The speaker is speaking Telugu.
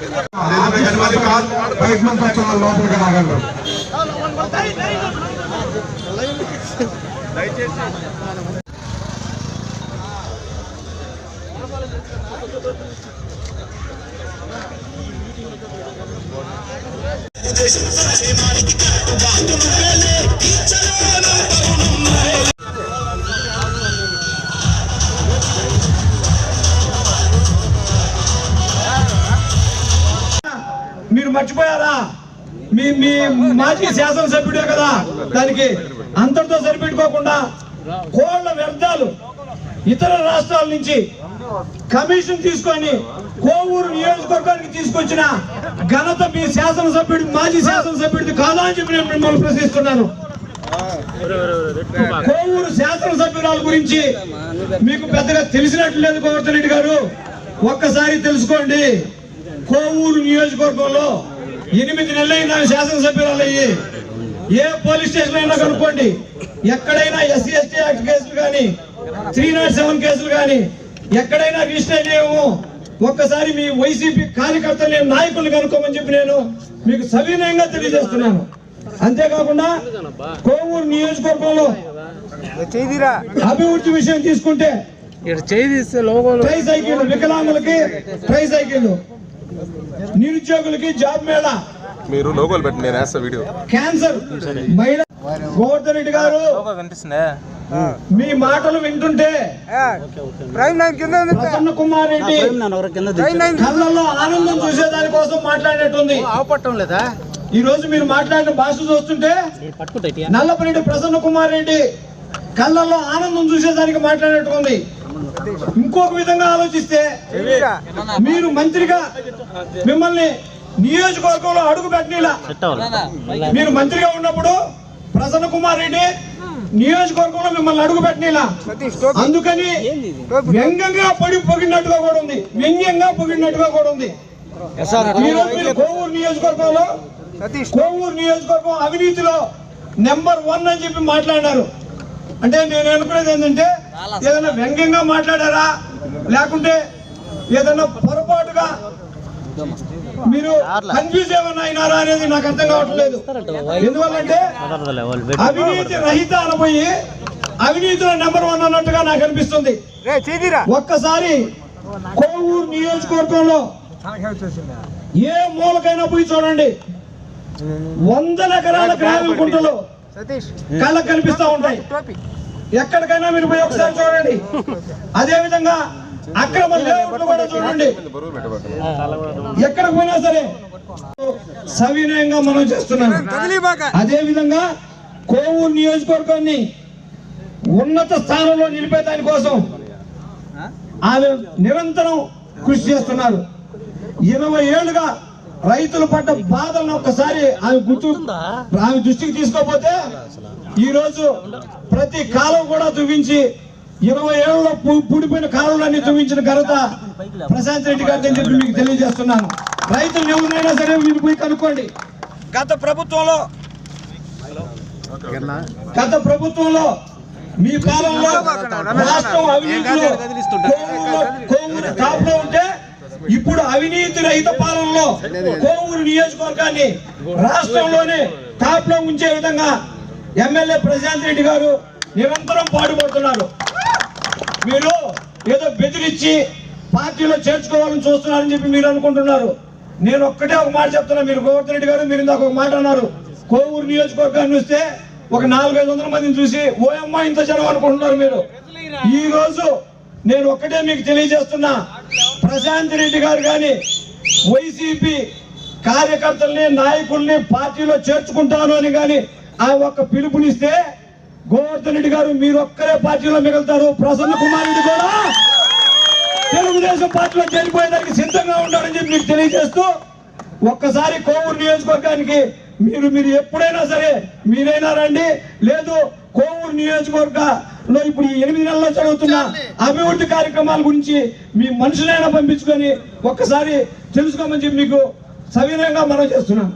లేదంటే గణపతి కాదు బయట నుంచి వచ్చిన లోపలికి రాగలరు మీరు మర్చిపోయారా? మీ మీ మాజీ శాసనసభ్యుడే కదా. దానికి అంతటితో సరిపెట్టుకోకుండా కోళ్ళ వ్యర్థాలు ఇతర రాష్ట్రాల నుంచి కమిషన్ తీసుకొని కోవూరు నియోజకవర్గానికి తీసుకొచ్చిన ఘనత మీ శాసనసభ్యుడి మాజీ శాసనసభ్యుడిది కాదా అని చెప్పి నేను మిమ్మల్ని ప్రశ్నిస్తున్నాను. కోవూరు శాసనసభ్యురాల గురించి మీకు పెద్దగా తెలిసినట్లు లేదు గోవర్ధన్ రెడ్డి గారు. ఒక్కసారి తెలుసుకోండి. కోవూరు నియోజకవర్గంలో ఎనిమిది నెలలైన శాసనసభ్యురాలు అయ్యి. ఏ పోలీస్ స్టేషన్ అయినా కనుక్కోండి. ఎక్కడైనా ఎస్సీ ఎస్టీ యాక్ట్ కేసులు కానీ త్రీ నాట్ సెవెన్ కేసులు కానీ ఎక్కడైనా రిజిస్టర్ అయ్యేమో ఒక్కసారి మీ వైసీపీ కార్యకర్తలు నాయకులు కనుక్కోమని చెప్పి నేను మీకు సవినయంగా తెలియజేస్తున్నాను. అంతేకాకుండా కోవూరు నియోజకవర్గంలో అభివృద్ధి విషయం తీసుకుంటే ట్రై సైకిల్ వికలాంగులకి ట్రై సైకిల్ నిరుద్యోగులకి జాబ్ మేళా. మీరు లోగోలు పెట్టి నేను వేస్తా వీడియో. క్యాన్సర్. మహిళ గోవర్ధన్ రెడ్డి గారు కనిపిస్తుందా? మీ మాటలు వింటుంటే ప్రైమ్ నైన్ కింద ఉంది. ప్రసన్న కుమార్ రెడ్డి కళ్ళల్లో ఆనందం చూసే దాని కోసం మాట్లాడినట్టుంది. ఆపట్టం లేదా? ఈ రోజు మీరు మాట్లాడిన భాష చూస్తుంటే నల్లపరెడ్డి ప్రసన్న కుమార్ రెడ్డి కళ్ళల్లో ఆనందం చూసేదానికి మాట్లాడినట్టుంది. ఇంకొక విధంగా ఆలోచిస్తే మీరు మంత్రిగా మిమ్మల్ని నియోజకవర్గంలో అడుగు పెట్టిలా మీరు మంత్రిగా ఉన్నప్పుడు ప్రసన్న కుమార్ రెడ్డి నియోజకవర్గంలో మిమ్మల్ని అడుగు పెట్టిలా అందుకని వ్యంగ్యంగా పడి పొగిడినట్టుగా కూడా ఉంది. వ్యంగ్యంగా పొగిడినట్టుగా కూడా ఉంది. మీరు కోవూరు నియోజకవర్గంలో కోవూరు నియోజకవర్గం అవినీతిలో నెంబర్ వన్ అని చెప్పి మాట్లాడినారు. అంటే నేను అనుకునేది ఏంటంటే ఏదైనా వ్యంగ్యంగా మాట్లాడారా? లేకుంటే ఏదైనా పొరపాటుగా మీరు కన్ఫ్యూజ్ ఏమన్నా అయినారా అనేది నాకు అర్థం కావట్లేదు. ఎందువల్లంటే అవినీతి రహిత అనబోయి అవినీతిలో నెంబర్ వన్ అన్నట్టుగా నాకు అనిపిస్తుంది. ఒక్కసారి కోవూరు నియోజకవర్గంలో ఏ మూలకైనా పోయి చూడండి. వందల ఎకరాల గ్రామీణ గుంటలు కళ్ళకు కనిపిస్తా ఉంటాయి. ఎక్కడికైనా మీరు పోయి ఒకసారి చూడండి. అదే విధంగా అక్రమ లేఅవుట్లు కూడా చూడండి. ఎక్కడికి పోయినా సరే సవినయంగా మనం చేస్తున్నాం. అదే విధంగా కోవూరు నియోజకవర్గాన్ని ఉన్నత స్థానంలో నిలిపే దానికోసం ఆమె నిరంతరం కృషి చేస్తున్నారు. ఇరవై ఏళ్ళుగా రైతులు పడ్డ బాధలను ఒక్కసారి ఆమె గుర్తు ఆమె దృష్టికి తీసుకోకపోతే ఈ రోజు ప్రతి కాలం కూడా చూపించి ఇరవై ఏళ్ళలో పూడిపోయిన కాలువలన్నీ చూపించిన ఘనత ప్రశాంత్ రెడ్డి గారిని చెప్పి మీకు తెలియజేస్తున్నాను. రైతులు ఎవరినైనా సరే మీరు పోయి కనుక్కోండి. గత ప్రభుత్వంలో గత ప్రభుత్వంలో మీ పాలనలో రాష్ట్రం అవినీతిలో ఉంటే ఇప్పుడు అవినీతి రహిత పాలనలో కోవూరు నియోజకవర్గాన్ని రాష్ట్రంలోనే టాప్లో ఉంచే విధంగా ఎమ్మెల్యే ప్రశాంత్ రెడ్డి గారు నిరంతరం పాటుపడుతున్నారు. మీరు ఏదో బెదిరించి పార్టీలో చేర్చుకోవాలని చూస్తున్నారని చెప్పి మీరు అనుకుంటున్నారు. నేను ఒక్కటే ఒక మాట చెప్తున్నా మీరు గోవర్ధన్ రెడ్డి గారు మీరు ఇందాక ఒక మాట అన్నారు. కోవూరు నియోజకవర్గాన్ని చూస్తే ఒక నాలుగైదు వందల మందిని చూసి ఓయమ్మ ఇంత జనం అనుకుంటున్నారు మీరు. ఈ రోజు నేను ఒక్కటే మీకు తెలియజేస్తున్నా ప్రశాంత్ రెడ్డి గారు కానీ వైసీపీ కార్యకర్తల్ని నాయకుల్ని పార్టీలో చేర్చుకుంటాను అని కానీ ఆ ఒక్క పిలుపునిస్తే గోవర్ధన్ రెడ్డి గారు మీరు ఒక్కరే పార్టీలో మిగులుతారు. ప్రసన్న కుమార్ రెడ్డి కూడా తెలుగుదేశం పార్టీలో చేరిపోయేదానికి సిద్ధంగా ఉన్నాడని చెప్పి మీకు తెలియజేస్తూ ఒక్కసారి కోవూరు నియోజకవర్గానికి మీరు మీరు ఎప్పుడైనా సరే మీరైనా రండి. లేదు కోవూరు నియోజకవర్గ నియోజకవర్గంలో ఇప్పుడు ఈ ఎనిమిది నెలల్లో జరుగుతున్న అభివృద్ధి కార్యక్రమాల గురించి మీ మనుషులైనా పంపించుకొని ఒక్కసారి తెలుసుకోమని చెప్పి మీకు సవినయంగా మనం చేస్తున్నాం